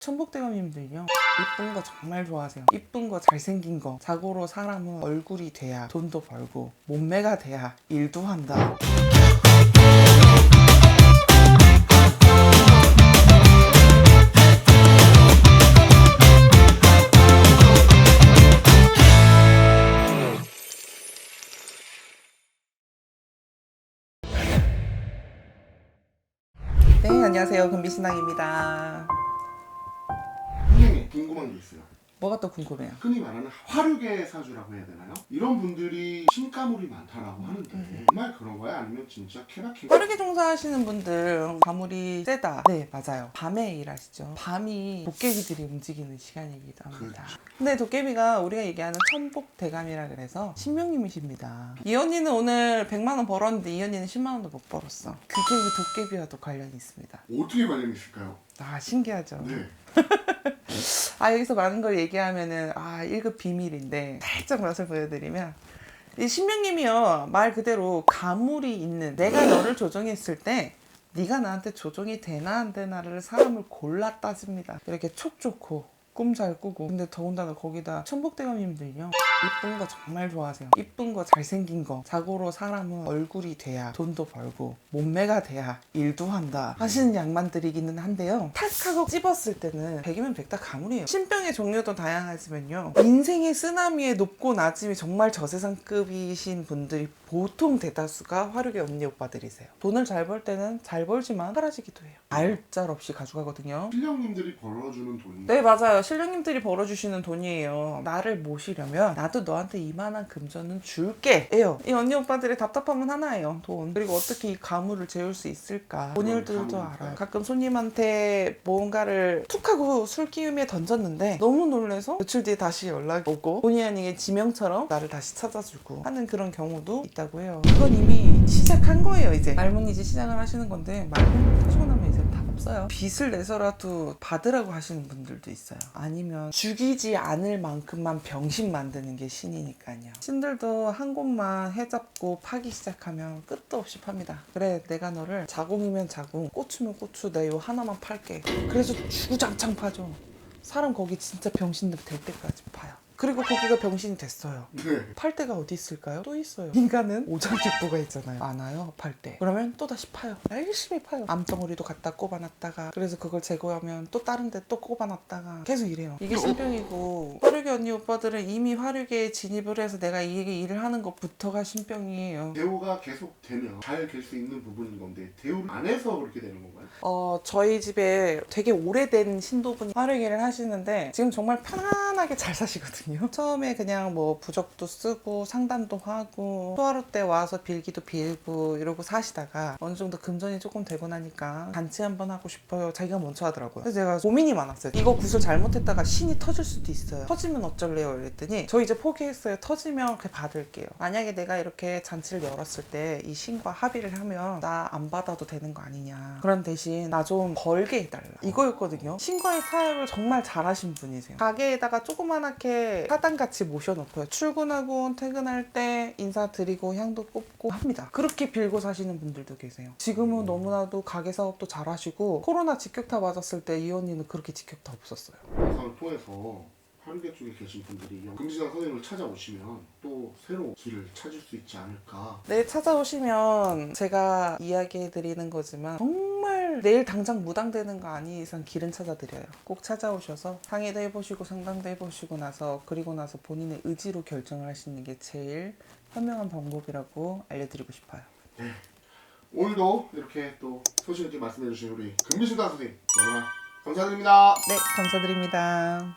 천복대감님들요. 이쁜 거 정말 좋아하세요. 이쁜 거 잘생긴 거. 자고로 사람은 얼굴이 돼야 돈도 벌고 몸매가 돼야 일도 한다. 네 안녕하세요. 금비신앙입니다 궁금한 게 있어요. 뭐가 또 궁금해요 흔히 말하는 화류계 사주라고 해야 되나요? 이런 분들이 신가물이 많다라고 하는데 음. 정말 그런 거야? 아니면 진짜 케바케? 빠르게 종사하시는 분들 가물이 세다. 네, 맞아요. 밤에 일하시죠. 밤이 도깨비들이 움직이는 시간이기도 합니다. 그렇죠. 근데 도깨비가 우리가 얘기하는 천복 대감이라 그래서 신명님이십니다. 이 언니는 오늘 100만 원 벌었는데 이 언니는 10만 원도 못 벌었어. 그게 그 도깨비와도 관련이 있습니다. 어떻게 관련이 있을까요? 아, 신기하죠. 네. 아 여기서 많은 걸 얘기하면은 아 1급 비밀인데 살짝 맛을 보여드리면 이 신명님이요 말 그대로 가물이 있는 내가 너를 조종했을 때 네가 나한테 조종이 되나 안 되나를 사람을 골라 따집니다. 이렇게 촉 좋고 꿈 잘 꾸고. 근데 더군다나 거기다 천복대감님들요. 이쁜 거 정말 좋아하세요. 이쁜 거 잘생긴 거. 자고로 사람은 얼굴이 돼야 돈도 벌고 몸매가 돼야 일도 한다 하시는 양반들이기는 한데요. 탁 하고 찝었을 때는 백이면 백다 가물이에요. 신병의 종류도 다양하지만요. 인생의 쓰나미에 높고 낮음이 정말 저세상급이신 분들이 보통 대다수가 화력의 언니 오빠들이세요. 돈을 잘 벌 때는 잘 벌지만 사라지기도 해요. 알짤 없이 가져가거든요. 신령님들이 벌어주는 돈이 네 맞아요 신령님들이 벌어주시는 돈이에요. 나를 모시려면 나도 너한테 이만한 금전은 줄게. 에요. 이 언니 오빠들의 답답함은 하나예요. 돈. 그리고 어떻게 이 가물을 재울 수 있을까? 본인들도? 알아요. 가끔 손님한테 뭔가를 툭 하고 술 기움에 던졌는데 너무 놀래서 며칠 뒤에 다시 연락이 오고 본의 아니게 지명처럼 나를 다시 찾아주고 하는 그런 경우도 있다고 해요. 그건 이미 시작한 거예요 이제. 말문이 이제 시작을 하시는 건데 말문 터지고 나면 이제 답 없어요. 빚을 내서라도 받으라고 하시는 분들도 있어요. 아니면 죽이지 않을 만큼만 병신 만드는 게 신이니까요. 신들도 한 곳만 해잡고 파기 시작하면 끝도 없이 팝니다. 그래 내가 너를 자궁이면 자궁 고추면 고추 내 요 하나만 팔게. 그래서 주구장창 파죠. 사람 거기 진짜 병신 될 때까지 파요 그리고 거기가 병신이 됐어요 네. 팔 때가 어디 있을까요? 또 있어요. 인간은 오장육부가 있잖아요. 많아요. 팔 때. 그러면 또 다시 파요. 열심히 파요. 암덩어리도 갖다 꼽아놨다가 그래서 그걸 제거하면 또 다른 데 또 꼽아놨다가 계속 이래요. 이게 신병이고 화류계 언니 오빠들은 이미 화류계에 진입을 해서 내가 이 일을 하는 것부터가 신병이에요. 대우가 계속 되면 잘 될 수 있는 부분인 건데 대우를 안 해서 그렇게 되는 건가요? 어, 저희 집에 되게 오래된 신도분이 화류계를 하시는데 지금 정말 편안하게 잘 사시거든요. 처음에 그냥 뭐 부적도 쓰고 상담도 하고 소하루 때 와서 빌기도 빌고 이러고 사시다가 어느 정도 금전이 조금 되고 나니까 잔치 한번 하고 싶어요. 자기가 먼저 하더라고요. 그래서 제가 고민이 많았어요. 이거 구슬 잘못했다가 신이 터질 수도 있어요. 터지면 어쩔래요? 이랬더니 저 이제 포기했어요. 터지면 그냥 받을게요. 만약에 내가 이렇게 잔치를 열었을 때 이 신과 합의를 하면 나 안 받아도 되는 거 아니냐. 그런 대신 나 좀 벌게 해달라. 이거였거든요. 신과의 타협을 정말 잘하신 분이세요. 가게에다가 조그만하게 사단같이 모셔놓고요. 출근하고 퇴근할 때 인사드리고 향도 뽑고 합니다. 그렇게 빌고 사시는 분들도 계세요. 지금은 너무나도 가게 사업도 잘하시고 코로나 직격타 맞았을 때 이 언니는 그렇게 직격타 없었어요. 영상을 통해서 화류계 쪽에 계신 분들이 금지당 선생님을 찾아오시면 또 새로 길을 찾을 수 있지 않을까 네, 찾아오시면 제가 이야기해 드리는 거지만 정말 내일 당장 무당되는 거 아닌 이상 길은 찾아드려요. 꼭 찾아오셔서 상의도 해보시고 상담도 해보시고 나서 그리고 나서 본인의 의지로 결정을 하시는 게 제일 현명한 방법이라고 알려드리고 싶어요. 오늘도 이렇게 또 소신 있게 말씀해 주신 우리 금비신당 선생님 너무나 감사드립니다 네, 감사드립니다.